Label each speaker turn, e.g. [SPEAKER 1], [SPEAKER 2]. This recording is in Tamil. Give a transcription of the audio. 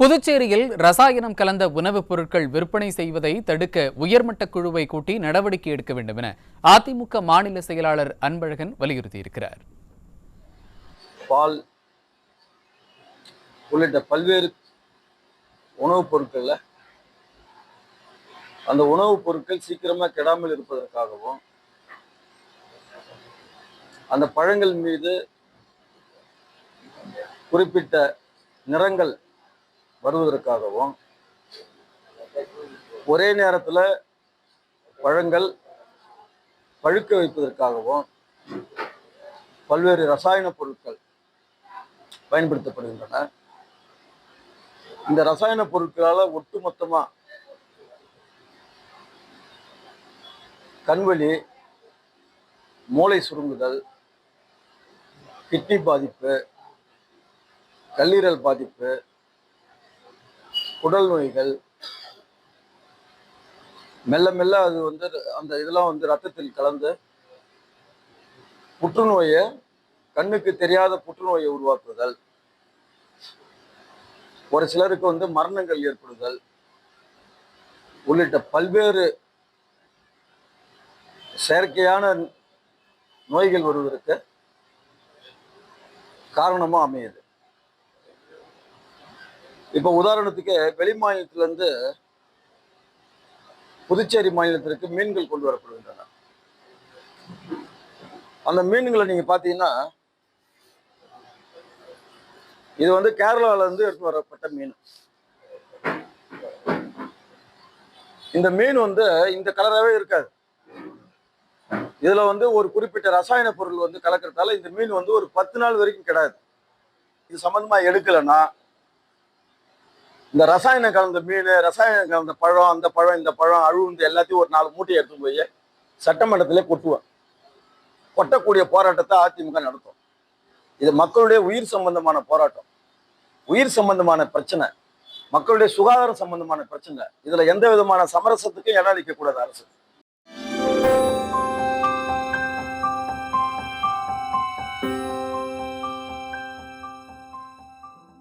[SPEAKER 1] புதுச்சேரியில் ரசாயனம் கலந்த உணவுப் பொருட்கள் விற்பனை செய்வதை தடுக்க உயர்மட்ட குழுவை கூட்டி நடவடிக்கை எடுக்க வேண்டும் என அதிமுக மாநில செயலாளர் அன்பழகன் வலியுறுத்தியிருக்கிறார்.
[SPEAKER 2] பால் உள்ளிட்ட பல்வேறு உணவுப் பொருட்கள்ல அந்த உணவுப் பொருட்கள் சீக்கிரமா கெடாமல் இருப்பதற்காகவும் அந்த பழங்கள் மீது குறிப்பிட்ட நிறங்கள் வருவதற்காகவும் ஒரே நேரத்தில் பழங்கள் பழுக்க வைப்பதற்காகவும் பல்வேறு ரசாயன பொருட்கள் பயன்படுத்தப்படுகின்றன. இந்த ரசாயன பொருட்களால் ஒட்டுமொத்தமாக கண்வழி மூளை சுருங்குதல் கிட்னி பாதிப்பு கல்லீரல் பாதிப்பு உடல் நோய்கள் மெல்ல மெல்ல அது வந்து அந்த இதெல்லாம் வந்து ரத்தத்தில் கலந்து புற்றுநோயை கண்ணுக்கு தெரியாத புற்றுநோயை உருவாக்குதல். ஒரு சிலருக்கு வந்து மரணங்கள் ஏற்படுதல். உள்ளிட்ட பல்வேறு செயற்கையான நோய்கள் வருவதற்கு காரணமாக அமையுது. இப்போ உதாரணத்துக்கு வெளி மாநிலத்திலிருந்து புதுச்சேரி மாநிலத்திற்கு மீன்கள் கொண்டு வரப்படுகின்றன. அந்த மீன்களை நீங்க பாத்தீங்கன்னா இது வந்து கேரளாவில இருந்து எடுத்து வரப்பட்ட மீன். இந்த மீன் வந்து இந்த கலராகவே இருக்காது. இதுல வந்து ஒரு குறிப்பிட்ட ரசாயன பொருள் வந்து கலக்கறதால இந்த மீன் வந்து ஒரு பத்து நாள் வரைக்கும் கிடையாது இது சம்பந்தமா எடுக்கலைன்னா இந்த ரசாயனம் கலந்த மீன் ரசாயனம் கலந்த பழம் அந்த பழம் இந்த பழம் அழுந்து எல்லாத்தையும் ஒரு நாலு மூட்டையை எடுத்து போய் சட்டமன்றத்திலே கொட்டுவேன். கொட்டக்கூடிய போராட்டத்தை அதிமுக நடத்தும். இது மக்களுடைய உயிர் சம்பந்தமான போராட்டம். உயிர் சம்பந்தமான பிரச்சனை. மக்களுடைய சுகாதாரம் சம்பந்தமான பிரச்சனை. இதுல எந்த விதமான சமரசத்துக்கும் இடம் அளிக்கக்கூடாது அரசு.